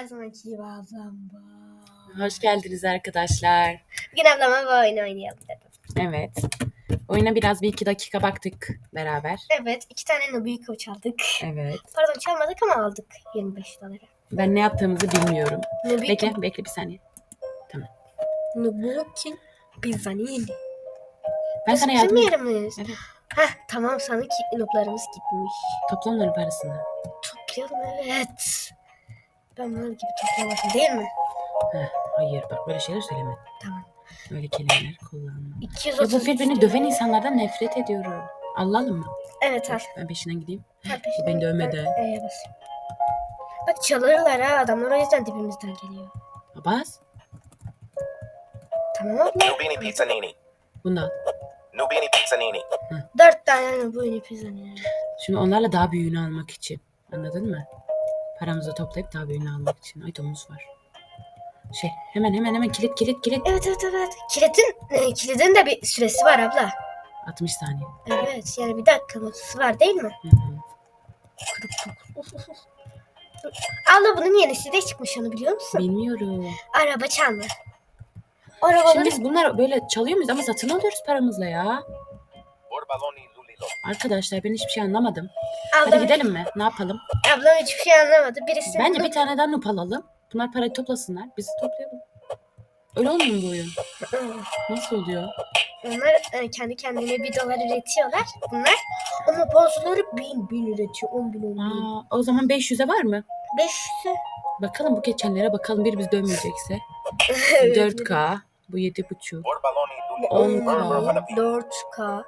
her zamanki gibi ablam var. Hoş geldiniz arkadaşlar. Bugün ablama bu oyunu oynayalım dedim. Evet. Oyuna biraz bir iki dakika baktık beraber. Evet iki tane Nubik koç aldık. Evet. Pardon çalmadık ama aldık 25 dolara. Ben ne yaptığımızı bilmiyorum. Nubik, Bekle, bekle bir saniye. Nubuki Pizzanini. Ben sana Bizim yardım yerimiz. Evet. Heh tamam sanki nublarımız gitmiş. Topla onların parasını. Toplayalım evet. Ben mal gibi toplamadım değil mi? Heh, hayır bak böyle şeyler söyleme. Tamam. Öyle kelimeler kullanma. 230 Ya bu birbirini döven insanlardan nefret ediyorum. Allah'ım mı? Evet al. Ben peşinden gideyim. Al peşine. beni dövmedi. Ben E'ye basayım. Bak çalırlar ha adamlar o yüzden dibimizden geliyor. Abbas. Tamam. Nubini Pizzanini. Bundan. Nubini Pizzanini. Dört tane bu yeni pizzanini. Şimdi onlarla daha büyüğünü almak için. Anladın mı? Paramızı toplayıp daha büyüğünü almak için. Ay domuz var. Şey hemen hemen hemen kilit kilit kilit. Evet evet evet. Kilidin, e, kilidin de bir süresi var abla. 60 saniye. Evet yani bir dakikalık var değil mi? Hı hı. Abla bunun yenisi de çıkmış onu biliyor musun? Bilmiyorum. Araba çalma. Arabaları Şimdi biz bunlar böyle çalıyor muyuz ama satın alıyoruz paramızla ya. Arkadaşlar ben hiçbir şey anlamadım. Hadi ablam, gidelim mi? Ne yapalım? ablam hiçbir şey anlamadı. Birisi Bence bir tane daha nup alalım. Bunlar parayı toplasınlar. Biz toplayalım. Öyle olmuyor mu bu oyun? Nasıl oluyor? Onlar e, kendi kendine bir dolar üretiyorlar. Bunlar ama bazıları bin bin üretiyor. On bin on bin. Aa, o zaman 500'e var mı? Beşse. Bakalım bu geçenlere bakalım. Bir biz dönmeyecekse. 4K. Bu 7,5. Borbaloni Lulilo. 10K. 4K.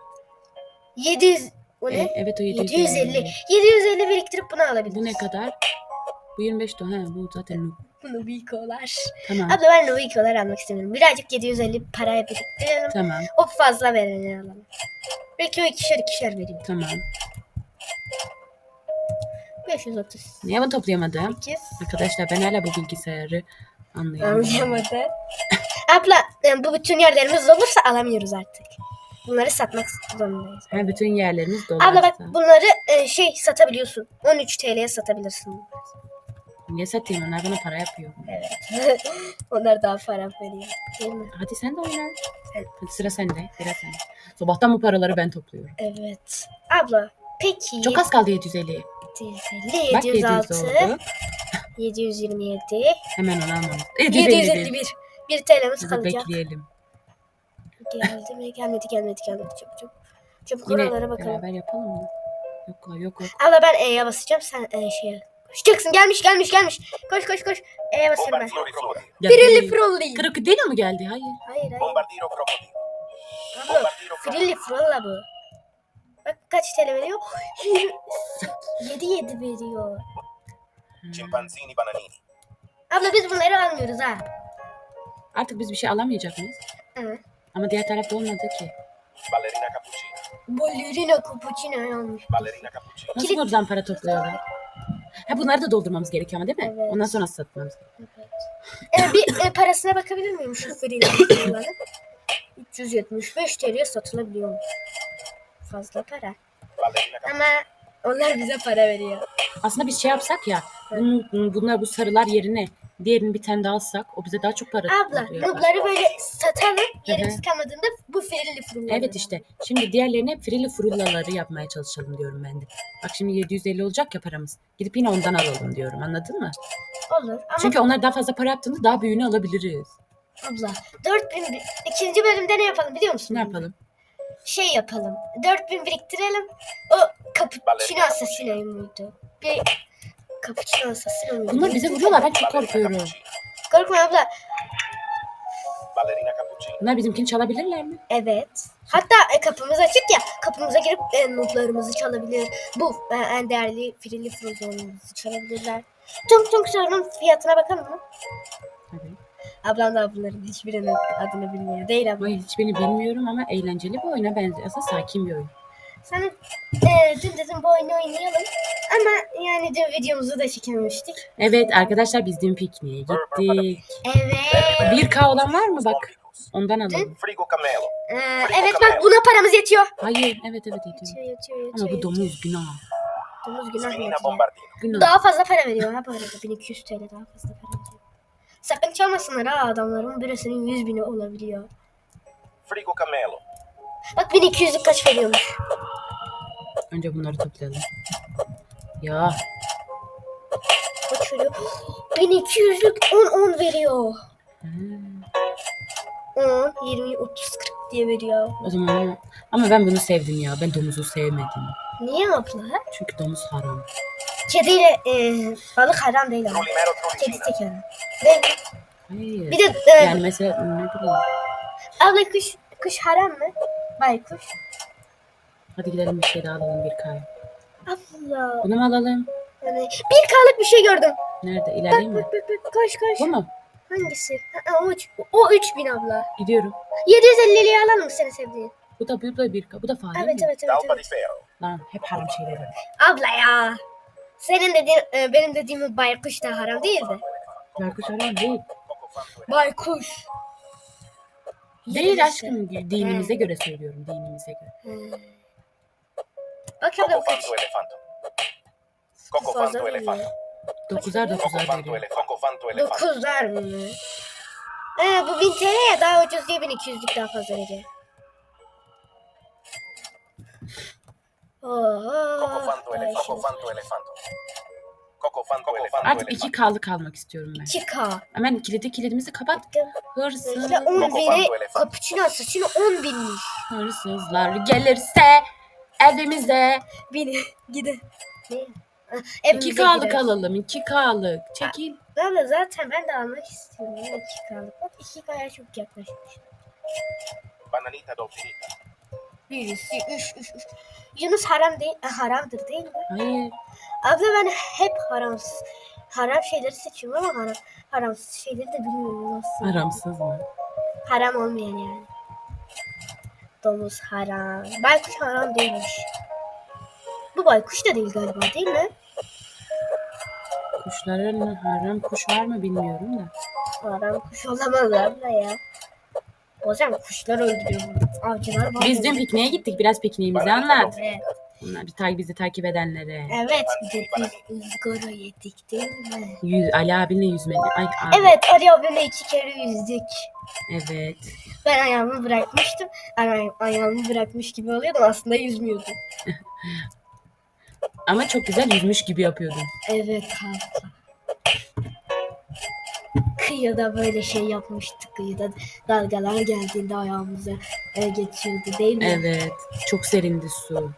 700 o E, ne? evet o 750. 750. 750 biriktirip bunu alabiliriz. Bu ne kadar? Bu 25 dolar. He, bu zaten nup. Bunu Biko'lar. Tamam. Abla ben de Biko'lar almak istemiyorum. Birazcık 750 paraya biriktirelim. Tamam. O fazla vereni alalım. Belki o ikişer ikişer vereyim. Tamam. 530. Niye ben toplayamadım? 8. Arkadaşlar ben hala bu bilgisayarı anlayamıyorum. Anlayamadı. Abla e, bu bütün yerlerimiz olursa alamıyoruz artık. Bunları satmak zorundayız. Ha, bütün yerlerimiz dolarsa. Abla bak bunları e, şey satabiliyorsun. 13 TL'ye satabilirsin. Niye satayım? Onlar bana para yapıyor. Evet. Onlar daha para veriyor. Değil mi? Hadi sen de oyna. Evet. Hadi sıra sende. Sıra sende. Sabahtan bu paraları ben topluyorum. Evet. Abla peki. Çok az kaldı 750. 750, Bak 700 706, oldu. 727, Hemen onu almamız. 751. 751. 1 TL'miz kalacak. bekleyelim. Geldi mi? Gelmedi, gelmedi, gelmedi. Çabuk çabuk. Çabuk Yine oralara bakalım. beraber yapalım mı? Yok yok yok. Abla ben E'ye basacağım. Sen e, şeye koşacaksın. Gelmiş, gelmiş, gelmiş. Koş, koş, koş. E'ye basıyorum ben. Bombardiro Crocodilo. Frilli frolli. Krokodilo mu geldi? Hayır. Hayır, hayır. Abla Bombardiro frilli frolla bu. Bak kaç TL veriyor? 7 7 veriyor. Chimpanzini Bananini. Abla biz bunları almıyoruz ha. Artık biz bir şey alamayacak mıyız? Evet. Ama diğer tarafta olmadı ki. Ballerina Cappuccino. Ballerina cappuccino almış. Ballerina Cappuccino. Nasıl buradan para topluyorlar? Ha bunları da doldurmamız gerekiyor ama değil mi? Evet. Ondan sonra satmamız gerekiyor. Evet. Ee, bir e, parasına bakabilir miyim şu frollanın? 375 TL satılabiliyor. Fazla para. Ballerina Cappuccino. Ama onlar bize para veriyor. Aslında biz şey yapsak ya. Bunun, bunlar bu sarılar yerine diğerini bir tane daha alsak o bize daha çok para Abla nubları böyle satalım. Hı Yerimiz hı. kalmadığında bu frilli frollanı. Evet işte. Şimdi diğerlerine frilli frullaları yapmaya çalışalım diyorum ben de. Bak şimdi 750 olacak ya paramız. Gidip yine ondan alalım diyorum. Anladın mı? Olur ama Çünkü onlar daha fazla para yaptığında daha büyüğünü alabiliriz. abla 4000 bir- ikinci bölümde ne yapalım biliyor musun? Ne yapalım? Şey yapalım. 4000 biriktirelim. O cappuccino asasino muydu? Bir asasino muydu? Bunlar bize vuruyorlar. Ben çok korkuyorum. Korkma abla. Bunlar bizimkini çalabilirler mi? Evet. Hatta e, kapımız açık ya. Kapımıza girip e, notlarımızı çalabilir. Bu e, en değerli frilli frozonumuzu çalabilirler. Tung Tung Sorunun fiyatına bakalım mı? Tabii. Ablam da bunların hiçbirinin adını bilmiyor. Değil abla. Ay hiç beni bilmiyorum ama eğlenceli bir oyuna benziyor. Aslında sakin bir oyun. Sana e, dün dedim bu oyunu oynayalım. Ama yani dün videomuzu da çekememiştik. Evet arkadaşlar biz dün pikniğe gittik. Evet. 1K olan var mı bak? Ondan alalım. Frigo Camelo. E, evet bak buna paramız yetiyor. Hayır evet evet yetiyor. Yetiyor, yetiyor, Ama yetiyor, bu yetiyor. domuz günah. Domuz günah metiye. bombardino. Günah. Daha fazla para veriyor ha bu arada. 1200 TL daha fazla para veriyor. Sakın çalmasınlar ha adamların birisinin 100 bini olabiliyor. Frigo camelo. Bak 1200'lük kaç veriyormuş. Önce bunları toplayalım. Ya Kaç veriyor? 1200'lük 10 10 veriyor. hmm, 10, 20, 30, 40 diye veriyor. o zaman ama ben bunu sevdim ya. Ben domuzu sevmedim. Niye abla? Çünkü domuz haram. Kediyle e, balık haram değil ama. Kedi tek haram. Mi? Hayır. Bir de e, yani mesela ne bileyim. abla kuş, kuş haram mı? Baykuş. Hadi gidelim bir şey daha alalım bir kay. Abla. Bunu mu alalım? Yani bir kalık bir şey gördüm. Nerede? İlerleyeyim mi? Bak bak bak koş koş. Bu mu? Hangisi? Ha, o, üç, o 3000 abla. Gidiyorum. 750'liye alalım mı seni sevdiğin? Bu da bu da bir bu da fare Evet mi? evet evet. Evet. Lan hep haram şeyler. Abla ya. Senin dediğin e, benim dediğim baykuş da haram değildi. Baykuş haram değil. Baykuş. Değil aşkım. Dinimize göre söylüyorum. Dinimize göre. Hmm. Bak abla Coco kaç. fanto elefanto. Coco fanto elefanto. Dokuzar dokuzar elefanto. Coco fanto elefanto. Dokuzlar mı? Ee, bu 1000 TL ya daha ucuz diye 1200'lük daha fazla veriyor. Coco fanto elefanto. Coco fanto elefanto. Coco fanto elefanto. Artık iki kaldı kalmak istiyorum ben. 2K. Hemen kilidi kilidimizi kapat. Hırsız. İşte 10 Coco bini fanto elefant. cappuccino saçını 10 binmiş. Hırsızlar gelirse evimize Bini gidin. İki kalık girer. alalım. iki kalık. Çekil. Valla zaten ben de almak istiyorum. 2 kalık. Bak 2 kaya çok yaklaşmış. Bananita dolfinita. Birisi 3 3 3. Yunus haram değil, e, haramdır değil mi? Hayır. Abla ben hep haramsız haram şeyleri seçiyorum ama haram haramsız şeyleri de bilmiyorum nasıl. Haramsız mı? Haram olmayan yani. Domuz haram. Baykuş haram değilmiş. Bu baykuş da değil galiba değil mi? Kuşların haram kuş var mı bilmiyorum da. Haram kuş olamaz abla ya. O zaman kuşlar öldürüyor. Avcılar var. Biz dün pikniğe gittik. Biraz pikniğimizi anlat. Evet. Bunlar bir takip bizi takip edenlere. Evet. Biz ızgara yedik değil mi? Yüz, Ali abinle yüzmedi. Ay, abi. Evet Ali abimle iki kere yüzdük. Evet. Ben ayağımı bırakmıştım. Ay- ayağımı bırakmış gibi oluyordum. Aslında yüzmüyordum. Ama çok güzel yüzmüş gibi yapıyordun. Evet abla. Kıyıda böyle şey yapmıştık. Kıyıda dalgalar geldiğinde ayağımıza e, geçiyordu değil mi? Evet. Çok serindi su.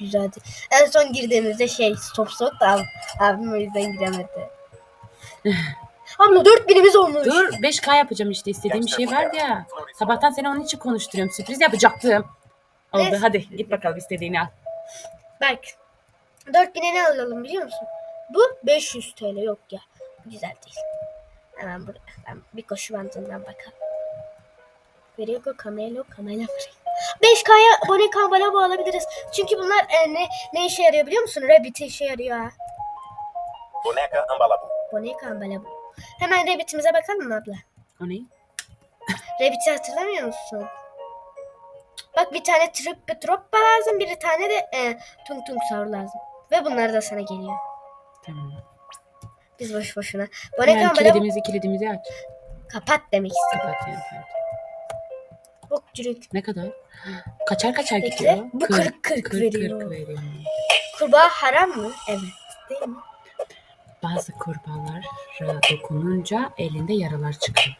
Güzeldi. En son girdiğimizde şey stop soğuk da ab- abim o yüzden giremedi. Abla dört binimiz olmuş. Dur 5K yapacağım işte istediğim bir şey vardı ya. Sabahtan seni onun için konuşturuyorum. Sürpriz yapacaktım. Oldu Neyse. hadi git bakalım istediğini al. Bak. Dört bine ne alalım biliyor musun? Bu 500 TL yok ya. Güzel değil. Hemen buraya. Ben bir koşu bandından bakalım. Verigo, Camelo, Camelo. 5K'ya Bonnie Campbell'a bağlayabiliriz. Çünkü bunlar e, ne, ne işe yarıyor biliyor musun? Rabbit işe yarıyor ha. Boneca ambalabu. Bonnie Campbell'a bu. Hemen Rabbit'imize bakalım mı abla? O ne? Rabbit'i hatırlamıyor musun? Bak bir tane trip drop lazım. Bir tane de e, tung tung saur lazım. Ve bunlar da sana geliyor. Tamam. Biz boş boşuna. Bonnie Hemen Campbell'a kilidimizi kilidimizi aç. kapat demek istedim. Kapat yani. Bok çürük. Ne kadar? Kaçar kaçar Bekle. gidiyor. Bu 40 40 veriyor. 40 veriyor. Kurbağa haram mı? Evet. Değil mi? Bazı kurbağalara dokununca elinde yaralar çıkıyor.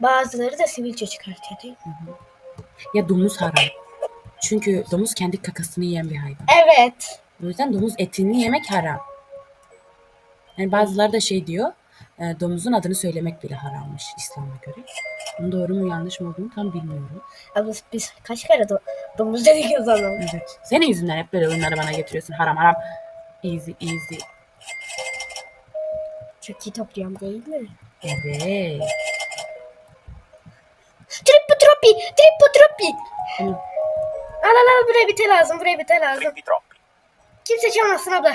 Bazıları da sivilce çıkartıyor değil mi? Ya domuz haram. Çünkü domuz kendi kakasını yiyen bir hayvan. Evet. O yüzden domuz etini yemek haram. Yani bazıları da şey diyor, e, domuzun adını söylemek bile harammış İslam'a göre. Bunun doğru mu yanlış mı olduğunu tam bilmiyorum. Abi biz kaç kere do domuz dedik o zaman. Evet. Senin yüzünden hep böyle oyunları bana getiriyorsun. Haram haram. Easy easy. Çok iyi topluyorum değil mi? Evet. Tripotropi! Tripotropi! Tamam. Al al al buraya bite lazım. Buraya bite lazım. Trippi troppi. Kimse çalmasın abla.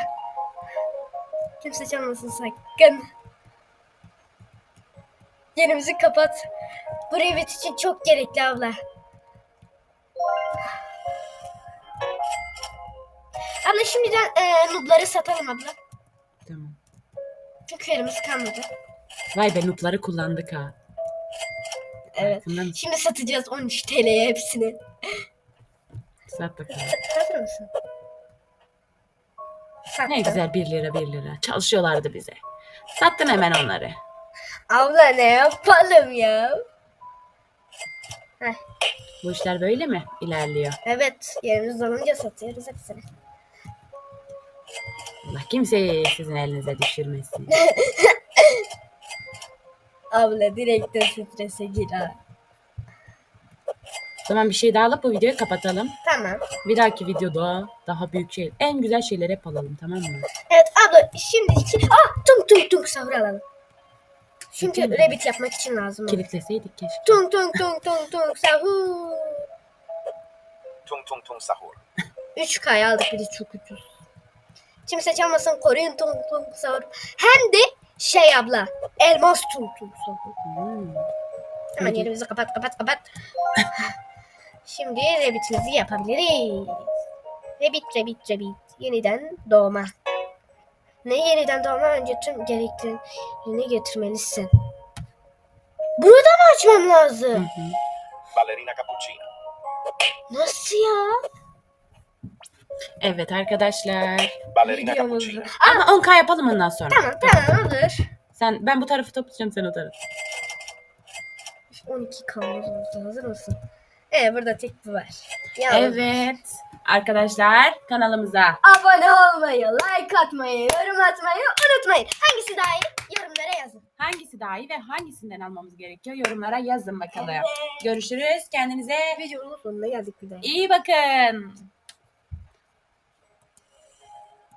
Kimse çalmasın sakın. Yerimizi kapat. Bu revit için çok gerekli abla. Abla şimdiden e, nubları satalım abla. Tamam. Çünkü elimiz kalmadı. Vay be nupları kullandık ha. Evet. Farkında mısın? Şimdi satacağız 13 TL'ye hepsini. Sat bakalım. Hazır mısın? Sattım. Ne güzel 1 lira 1 lira. Çalışıyorlardı bize. Sattın hemen onları. Abla ne yapalım ya? Bu işler böyle mi ilerliyor? Evet. Yerimiz dolunca satıyoruz hepsini. Allah kimseyi sizin elinize düşürmesin. Abla direkt de strese gir ha. O zaman bir şey daha alıp bu videoyu kapatalım. Tamam. Bir dahaki videoda daha büyük şey, en güzel şeyleri hep alalım tamam mı? Evet abla şimdi iki... Ah tung tung tung sahur alalım. Çünkü mi? rabbit yapmak için lazım. Kilitleseydik keşke. Tung tung tung tung tung sahur. Tung tung tung sahur. 3K aldık bir de çok ucuz. Kimse çalmasın koruyun tung tung sahur. Hem de şey abla elmas tung tung sahur. Hmm. Hemen Peki. yerimizi kapat kapat kapat. Şimdi rabbitimizi yapabiliriz. Rabbit rabbit rabbit. Yeniden doğma. Ne yeniden doğma önce tüm gereklerini getirmelisin. Bunu da mı açmam lazım? hı. Ballerina cappuccina. Nasıl ya? Evet arkadaşlar. Ballerina Videomuz. cappuccina. Ama 10k yapalım ondan sonra. Tamam tamam olur. Sen ben bu tarafı toplayacağım sen o tarafı. 12 kalmaz oldu. Hazır mısın? Evet burada tek bu var. Yalnız Evet. Arkadaşlar kanalımıza Abone olmayı, like atmayı, yorum atmayı unutmayın. Hangisi daha iyi? Yorumlara yazın. hangisi daha iyi ve hangisinden almamız gerekiyor yorumlara yazın bakalım. Görüşürüz. Kendinize Videonun sonuna geldik bir de. iyi bakın.